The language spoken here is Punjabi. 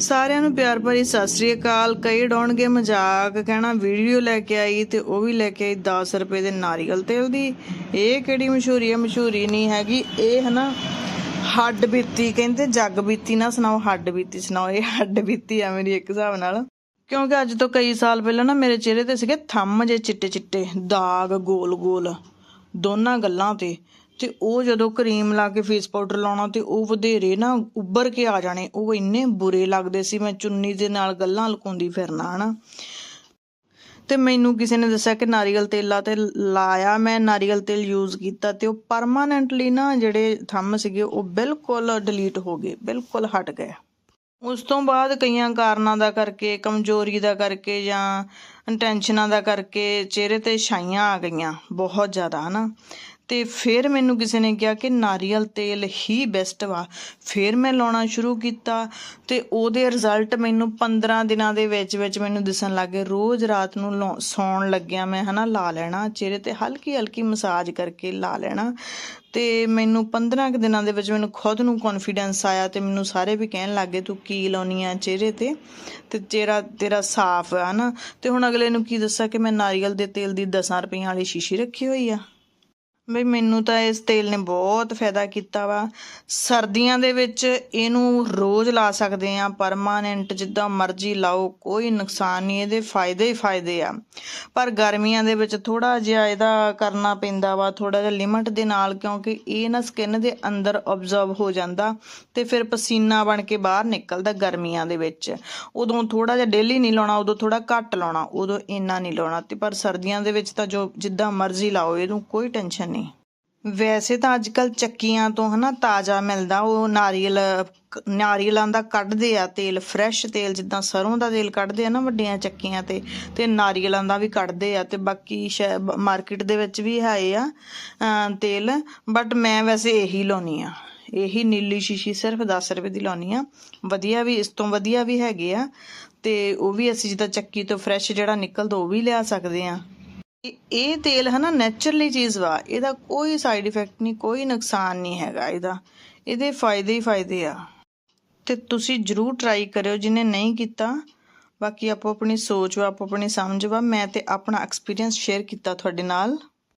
ਸਾਰਿਆਂ ਨੂੰ ਪਿਆਰ ਭਰੀ ਸਤਿ ਸ੍ਰੀ ਅਕਾਲ। ਕਈ ਡਾਉਣਗੇ ਮਜ਼ਾਕ, ਕਹਿਣਾ ਵੀਡੀਓ ਲੈ ਕੇ ਆਈ ਤੇ ਉਹ ਵੀ ਲੈ ਕੇ ਆਈ 10 ਰੁਪਏ ਦੇ ਨਾਰੀਅਲ ਤੇਲ ਦੀ। ਇਹ ਕਿਹੜੀ ਮਸ਼ਹੂਰੀ ਹੈ? ਮਸ਼ਹੂਰੀ ਨਹੀਂ ਹੈਗੀ। ਇਹ ਹਨਾ, ਹੱਡ ਬੀਤੀ, ਕਹਿੰਦੇ ਜੱਗ ਬੀਤੀ ਨਾ ਸੁਣਾਓ, ਹੱਡ ਬੀਤੀ ਸੁਣਾਓ, ਇਹ ਹੱਡ ਬੀਤੀ ਆ ਮੇਰੀ ਇੱਕ ਹਿਸਾਬ ਨਾਲ। ਕਿਉਂਕਿ ਅੱਜ ਤੋਂ ਕਈ ਸਾਲ ਪਹਿਲਾਂ ਨਾ ਮੇਰੇ ਚਿਹਰੇ ਤੇ ਸੀਗੇ ਥੰਮ ਜੇ ਚਿੱਟੇ ਚਿੱਟੇ ਦਾਗ ਗੋਲ ਗੋਲ ਦੋਨਾਂ ਗੱਲਾਂ ਤੇ। ਤੇ ਉਹ ਜਦੋਂ ਕਰੀਮ ਲਾ ਕੇ ਫੇਸ ਪਾਊਡਰ ਲਾਉਣਾ ਤੇ ਉਹ ਵਧੇਰੇ ਨਾ ਉੱਭਰ ਕੇ ਆ ਜਾਣੇ। ਉਹ ਇੰਨੇ ਬੁਰੇ ਲੱਗਦੇ ਸੀ, ਮੈਂ ਚੁੰਨੀ ਦੇ ਨਾਲ ਗੱਲਾਂ ਲੁਕਾਉਂਦੀ ਫਿਰਨਾ, ਹਨਾ। ਤੇ ਮੈਨੂੰ ਕਿਸੇ ਨੇ ਦੱਸਿਆ ਕਿ ਨਾਰੀਅਲ ਤੇਲਾ ਤੇ ਲਾਇਆ, ਮੈਂ ਨਾਰੀਅਲ ਤੇਲ ਯੂਜ਼ ਕੀਤਾ ਤੇ ਉਹ ਪਰਮਾਨੈਂਟਲੀ ਨਾ ਜਿਹੜੇ ਥੰਮ ਸੀਗੇ, ਉਹ ਬਿਲਕੁਲ ਡਿਲੀਟ ਹੋ ਗਏ, ਬਿਲਕੁਲ ਹਟ ਗਏ। ਉਸ ਤੋਂ ਬਾਅਦ ਕਈਆਂ ਕਾਰਨਾਂ ਦਾ ਕਰਕੇ, ਕਮਜ਼ੋਰੀ ਦਾ ਕਰਕੇ ਜਾਂ ਟੈਨਸ਼ਨਾਂ ਦਾ ਕਰਕੇ ਚਿਹਰੇ ਤੇ ਛਾਈਆਂ ਆ ਗਈਆਂ, ਬਹੁਤ ਜ਼ਿਆਦਾ, ਹਨਾ। ਤੇ ਫਿਰ ਮੈਨੂੰ ਕਿਸੇ ਨੇ ਕਿਹਾ ਕਿ ਨਾਰੀਅਲ ਤੇਲ ਹੀ ਬੈਸਟ ਵਾ। ਫਿਰ ਮੈਂ ਲਾਉਣਾ ਸ਼ੁਰੂ ਕੀਤਾ ਤੇ ਉਹਦੇ ਰਿਜ਼ਲਟ ਮੈਨੂੰ 15 ਦਿਨਾਂ ਦੇ ਵਿੱਚ ਵਿੱਚ ਮੈਨੂੰ ਦਿਸਣ ਲੱਗੇ ਰੋਜ਼ ਰਾਤ ਨੂੰ ਲਾਉ- ਸੌਣ ਲੱਗਿਆ ਮੈਂ, ਹਨਾ, ਲਾ ਲੈਣਾ, ਚਿਹਰੇ ਤੇ ਹਲਕੀ ਹਲਕੀ ਮਸਾਜ ਕਰਕੇ ਲਾ ਲੈਣਾ। ਤੇ ਮੈਨੂੰ 15 ਕੁ ਦਿਨਾਂ ਦੇ ਵਿੱਚ ਮੈਨੂੰ ਖੁਦ ਨੂੰ ਕੌਨਫੀਡੈਂਸ ਆਇਆ ਤੇ ਮੈਨੂੰ ਸਾਰੇ ਵੀ ਕਹਿਣ ਲੱਗੇ ਤੂੰ ਕੀ ਲਾਉਣੀ ਆ ਚਿਹਰੇ ਤੇ? ਤੇ ਚਿਹਰਾ ਤੇਰਾ ਸਾਫ਼ ਆ ਨਾ ਤੇ ਹੁਣ ਅਗਲੇ ਨੂੰ ਕੀ ਦੱਸਾਂ ਕਿ ਮੈਂ ਨਾਰੀਅਲ ਦੇ ਤੇਲ ਦੀ 10 ਰੁਪਈਆਂ ਵਾਲੀ ਸ਼ੀਸ਼ੀ ਰੱਖੀ ਹੋਈ ਆ। ਬਈ ਮੈਨੂੰ ਤਾਂ ਇਸ ਤੇਲ ਨੇ ਬਹੁਤ ਫਾਇਦਾ ਕੀਤਾ ਵਾ। ਸਰਦੀਆਂ ਦੇ ਵਿੱਚ ਇਹਨੂੰ ਰੋਜ਼ ਲਾ ਸਕਦੇ ਆ ਪਰਮਾਨੈਂਟ ਜਿੱਦਾਂ ਮਰਜ਼ੀ ਲਾਓ, ਕੋਈ ਨੁਕਸਾਨ ਨਹੀਂ, ਇਹਦੇ ਫਾਇਦੇ ਹੀ ਫਾਇਦੇ ਆ। ਪਰ ਗਰਮੀਆਂ ਦੇ ਵਿੱਚ ਥੋੜਾ ਜਿਹਾ ਇਹਦਾ ਕਰਨਾ ਪੈਂਦਾ ਵਾ ਥੋੜਾ ਜਿਹਾ ਲਿਮਟ ਦੇ ਨਾਲ, ਕਿਉਂਕਿ ਇਹ ਨਾ ਸਕਿਨ ਦੇ ਅੰਦਰ ਆਬਜ਼ਰਵ ਹੋ ਜਾਂਦਾ ਤੇ ਫਿਰ ਪਸੀਨਾ ਬਣ ਕੇ ਬਾਹਰ ਨਿਕਲਦਾ ਗਰਮੀਆਂ ਦੇ ਵਿੱਚ। ਉਦੋਂ ਥੋੜਾ ਜਿਹਾ ਡੇਲੀ ਨਹੀਂ ਲਾਉਣਾ, ਉਦੋਂ ਥੋੜਾ ਘੱਟ ਲਾਉਣਾ, ਉਦੋਂ ਇੰਨਾ ਨਹੀਂ ਲਾਉਣਾ ਤੇ ਪਰ ਸਰਦੀਆਂ ਦੇ ਵਿੱਚ ਤਾਂ ਜੋ ਜਿੱਦਾਂ ਮਰਜ਼ੀ ਲਾਓ, ਇਹਨੂੰ ਕੋਈ ਟੈਨਸ਼ਨ ਨਹੀਂ ਵੈਸੇ ਤਾਂ ਅੱਜ ਕੱਲ ਚੱਕੀਆਂ ਤੋਂ ਹਨਾ ਤਾਜ਼ਾ ਮਿਲਦਾ, ਉਹ ਨਾਰੀਅਲ, ਨਾਰੀਅਲਾਂ ਦਾ ਕੱਢਦੇ ਆ ਤੇਲ ਫਰੈਸ਼ ਤੇਲ, ਜਿੱਦਾਂ ਸਰੋਂ ਦਾ ਤੇਲ ਕੱਢਦੇ ਆ ਨਾ ਵੱਡੀਆਂ ਚੱਕੀਆਂ ਤੇ ਤੇ ਨਾਰੀਅਲਾਂ ਦਾ ਵੀ ਕੱਢਦੇ ਆ ਤੇ ਬਾਕੀ ਮਾਰਕੀਟ ਦੇ ਵਿੱਚ ਵੀ ਹੈ ਆ ਤੇਲ ਬਟ ਮੈਂ ਵੈਸੇ ਇਹੀ ਲਾਉਣੀ ਆ, ਇਹੀ ਨੀਲੀ ਸ਼ੀਸ਼ੀ ਸਿਰਫ 10 ਰੁਪਏ ਦੀ ਲਾਉਣੀ ਆ, ਵਧੀਆ ਵੀ, ਇਸ ਤੋਂ ਵਧੀਆ ਵੀ ਹੈਗੇ ਆ, ਤੇ ਉਹ ਵੀ ਅਸੀਂ ਜਿੱਦਾਂ ਚੱਕੀ ਤੋਂ ਫਰੈਸ਼ ਜਿਹੜਾ ਨਿਕਲਦਾ ਉਹ ਵੀ ਲਿਆ ਸਕਦੇ ਆ। ਇਹ- ਤੇਲ ਹੈ ਨਾ ਨੇਚਰਲੀ ਚੀਜ਼ ਵਾ, ਇਹਦਾ ਕੋਈ ਸਾਈਡ ਇਫੈਕਟ ਨਹੀਂ, ਕੋਈ ਨੁਕਸਾਨ ਨਹੀਂ ਹੈਗਾ ਇਹਦਾ। ਇਹਦੇ ਫਾਇਦੇ ਹੀ ਫਾਇਦੇ ਆ। ਤੇ ਤੁਸੀਂ ਜਰੂਰ ਟਰਾਈ ਕਰਿਓ, ਜਿਹਨੇ ਨਹੀਂ ਕੀਤਾ, ਬਾਕੀ ਆਪੋ ਆਪਣੀ ਸੋਚ ਵਾ ਆਪੋ ਆਪਣੀ ਸਮਝ ਵਾ, ਮੈਂ ਤੇ ਆਪਣਾ ਐਕਸਪੀਰੀਅੰਸ ਸ਼ੇਅਰ ਕੀਤਾ ਤੁਹਾਡੇ ਨਾਲ।